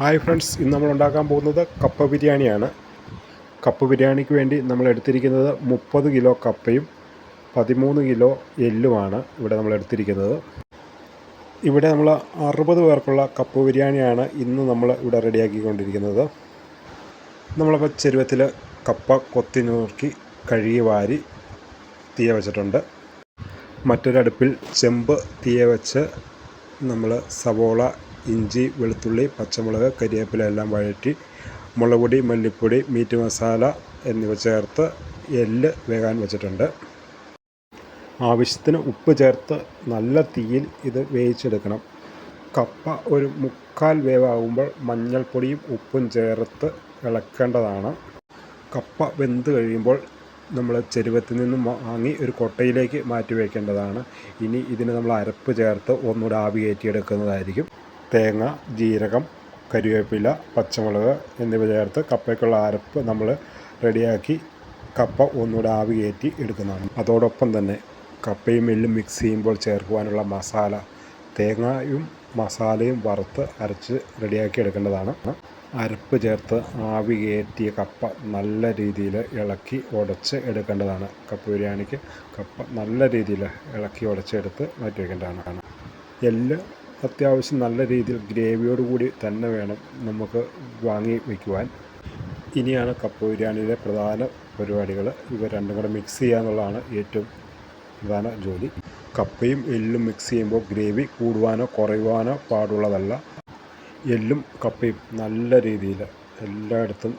Hi friends ഇന്ന് നമ്മൾ ഉണ്ടാക്കാൻ പോകുന്നത് കപ്പ ബിരിയാണിയാണ്. കപ്പ ബിരിയാണിക്ക് വേണ്ടി നമ്മൾ എടുത്തിരിക്കുന്നത് മുപ്പത് കിലോ കപ്പയും പതിമൂന്ന് കിലോ എല്ലുമാണ് ഇവിടെ നമ്മൾ എടുത്തിരിക്കുന്നത്. ഇവിടെ നമ്മൾ അറുപത് പേർക്കുള്ള കപ്പ ബിരിയാണിയാണ് ഇന്ന് നമ്മൾ ഇവിടെ റെഡിയാക്കിക്കൊണ്ടിരിക്കുന്നത്. നമ്മളിപ്പോൾ ചെരുവത്തിൽ കപ്പ കൊത്തി നുറുക്കി കഴുകി വാരി തീയ വെച്ചിട്ടുണ്ട്. മറ്റൊരടുപ്പിൽ ചെമ്പ് തീയ വെച്ച് നമ്മൾ സവോള ഇഞ്ചി വെളുത്തുള്ളി പച്ചമുളക് കരിവേപ്പില എല്ലാം വഴറ്റി മുളകുപൊടി മല്ലിപ്പൊടി മീറ്റ് മസാല എന്നിവ ചേർത്ത് എല്ല് വേകാൻ വെച്ചിട്ടുണ്ട്. ആവശ്യത്തിന് ഉപ്പ് ചേർത്ത് നല്ല തീയിൽ ഇത് വേവിച്ചെടുക്കണം. കപ്പ ഒരു മുക്കാൽ വേവാകുമ്പോൾ മഞ്ഞൾപ്പൊടിയും ഉപ്പും ചേർത്ത് ഇളക്കേണ്ടതാണ്. കപ്പ വെന്ത് കഴിയുമ്പോൾ നമ്മൾ ചെരുവത്തിൽ നിന്നും വാങ്ങി ഒരു കൊട്ടയിലേക്ക് മാറ്റി വയ്ക്കേണ്ടതാണ്. ഇനി ഇതിന് നമ്മൾ അരപ്പ് ചേർത്ത് ഒന്നുകൂടെ ആവി കയറ്റിയെടുക്കുന്നതായിരിക്കും തേങ്ങ ജീരകം കരിവേപ്പില പച്ചമുളക് എന്നിവ ചേർത്ത് കപ്പയ്ക്കുള്ള അരപ്പ് നമ്മൾ റെഡിയാക്കി കപ്പ ഒന്നുകൂടെ ആവി കയറ്റി എടുക്കുന്നതാണ്. അതോടൊപ്പം തന്നെ കപ്പയും എല്ലും മിക്സ് ചെയ്യുമ്പോൾ ചേർക്കുവാനുള്ള മസാല തേങ്ങയും മസാലയും വറുത്ത് അരച്ച് റെഡിയാക്കി എടുക്കേണ്ടതാണ്. അരപ്പ് ചേർത്ത് ആവി കയറ്റിയ കപ്പ നല്ല രീതിയിൽ ഇളക്കി ഉടച്ച് എടുക്കേണ്ടതാണ്. കപ്പ ബിരിയാണിക്ക് കപ്പ നല്ല രീതിയിൽ ഇളക്കി ഉടച്ചെടുത്ത് മാറ്റി വയ്ക്കേണ്ടതാണ് എല്ല് അത്യാവശ്യം നല്ല രീതിയിൽ ഗ്രേവിയോട് കൂടി തന്നെ വേണം നമുക്ക് വാങ്ങി വയ്ക്കുവാൻ ഇനിയാണ് കപ്പ ബിരിയാണിയിലെ പ്രധാന പരിപാടികൾ. ഇവ രണ്ടും കൂടെ മിക്സ് ചെയ്യുക എന്നുള്ളതാണ് ഏറ്റവും പ്രധാന ജോലി. കപ്പയും എല്ലും മിക്സ് ചെയ്യുമ്പോൾ ഗ്രേവി കൂടുവാനോ കുറയുവാനോ പാടുള്ളതല്ല. എല്ലും കപ്പയും നല്ല രീതിയിൽ എല്ലായിടത്തും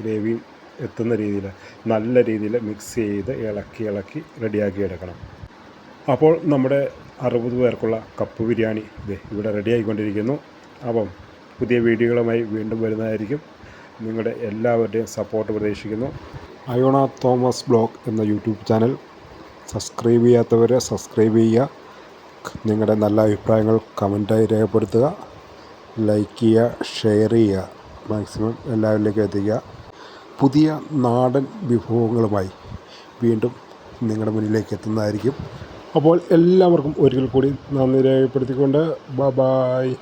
ഗ്രേവിയും എത്തുന്ന രീതിയിൽ നല്ല രീതിയിൽ മിക്സ് ചെയ്ത് ഇളക്കി ഇളക്കി റെഡിയാക്കി എടുക്കണം. അപ്പോൾ നമ്മുടെ അറുപത് പേർക്കുള്ള കപ്പ് ബിരിയാണി ഇത് ഇവിടെ റെഡി ആയിക്കൊണ്ടിരിക്കുന്നു. അപ്പം പുതിയ വീഡിയോകളുമായി വീണ്ടും വരുന്നതായിരിക്കും. നിങ്ങളുടെ എല്ലാവരുടെയും സപ്പോർട്ട് പ്രതീക്ഷിക്കുന്നു. അയോണ തോമസ് ബ്ലോഗ് എന്ന യൂട്യൂബ് ചാനൽ. സബ്സ്ക്രൈബ് ചെയ്യാത്തവരെ സബ്സ്ക്രൈബ് ചെയ്യുക. നിങ്ങളുടെ നല്ല അഭിപ്രായങ്ങൾ കമന്റായി രേഖപ്പെടുത്തുക. ലൈക്ക് ചെയ്യുക ഷെയർ ചെയ്യുക. മാക്സിമം എല്ലാവരിലേക്കും എത്തിക്കുക. പുതിയ നാടൻ വിഭവങ്ങളുമായി വീണ്ടും നിങ്ങളുടെ മുന്നിലേക്ക് എത്തുന്നതായിരിക്കും. അപ്പോൾ എല്ലാവർക്കും ഒരിക്കൽ കൂടി നന്ദി രേഖപ്പെടുത്തിക്കൊണ്ട് ബ ബായ്